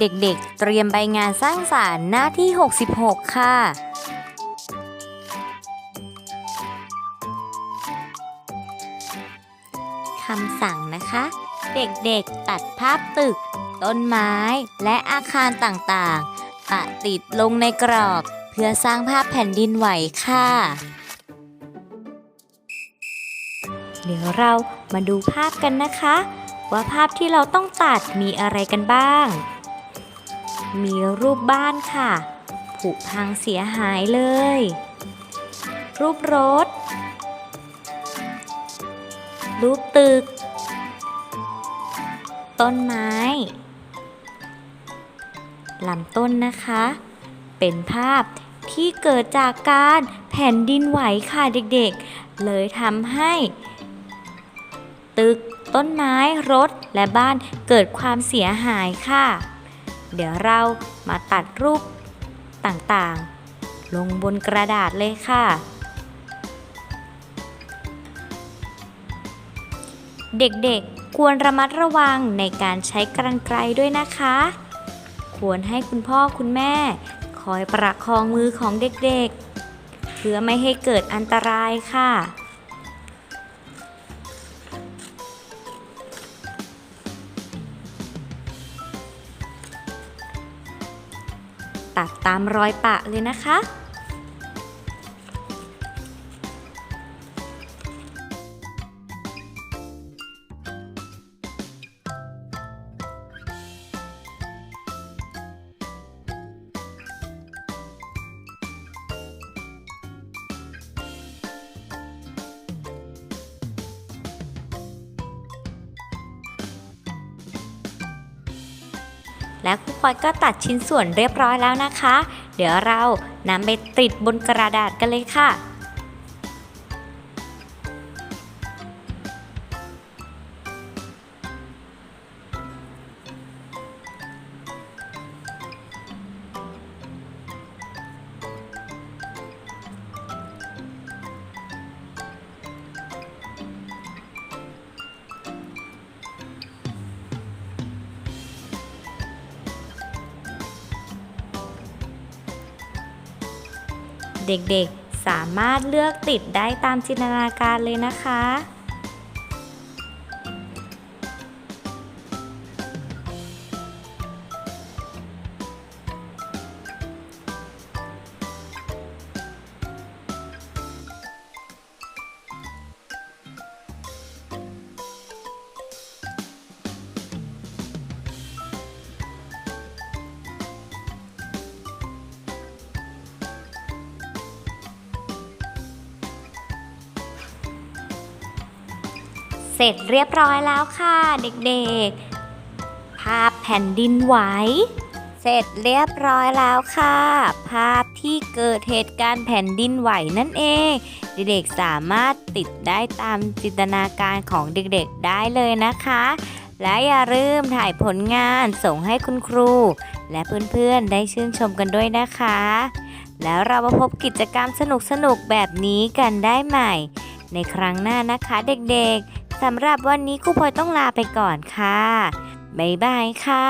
เด็กๆ เตรียมใบงานสร้างสารรค์หน้าที่ 66 ค่ะ คำสั่งนะคะ เด็กๆ ตัดภาพตึก ต้นไม้ และอาคารต่างๆปะติดลงในกรอบ เพื่อสร้างภาพแผ่นดินไหวค่ะ เดี๋ยวเรามาดูภาพกันนะคะ ว่าภาพที่เราต้องตัดมีอะไรกันบ้าง มีรูปบ้านค่ะ ผุพังเสียหายเลย รูปรถ รูปตึก ต้นไม้ลำต้นนะคะ เป็นภาพที่เกิดจากการแผ่นดินไหวค่ะเด็กๆ เลยทำให้ ตึก ต้นไม้ รถ และบ้านเกิดความเสียหายค่ะ เดี๋ยวเรามาตัดรูปต่างๆ ลงบนกระดาษเลยค่ะ เด็กๆควรระมัดระวังในการใช้กรรไกรด้วยนะคะ ควรให้คุณพ่อคุณแม่ คอยประคองมือของเด็กๆ เพื่อไม่ให้เกิดอันตรายค่ะ ตัดตามรอยปะเลยนะคะ และครูพลอยก็ตัดชิ้นส่วนเรียบร้อยแล้วนะคะ เดี๋ยวเรานำไปติดบนกระดาษกันเลยค่ะ เด็กๆ สามารถเลือกติดได้ตามจินตนาการเลยนะคะ เสร็จเรียบร้อยแล้วค่ะเด็กๆ ภาพแผ่นดินไหว เสร็จเรียบร้อยแล้วค่ะ ภาพที่เกิดเหตุการณ์แผ่นดินไหวนั่นเอง เด็กๆสามารถติดได้ตามจินตนาการของเด็กๆได้เลยนะคะ และอย่าลืมถ่ายผลงานส่งให้คุณครู และเพื่อนๆได้ชื่นชมกันด้วยนะคะ แล้วเรามาพบกิจกรรมสนุกๆแบบนี้กันได้ใหม่ ในครั้งหน้านะคะเด็กๆ สำหรับวันนี้ครูพลอยต้องลาไปก่อนค่ะ บ๊ายบายค่ะ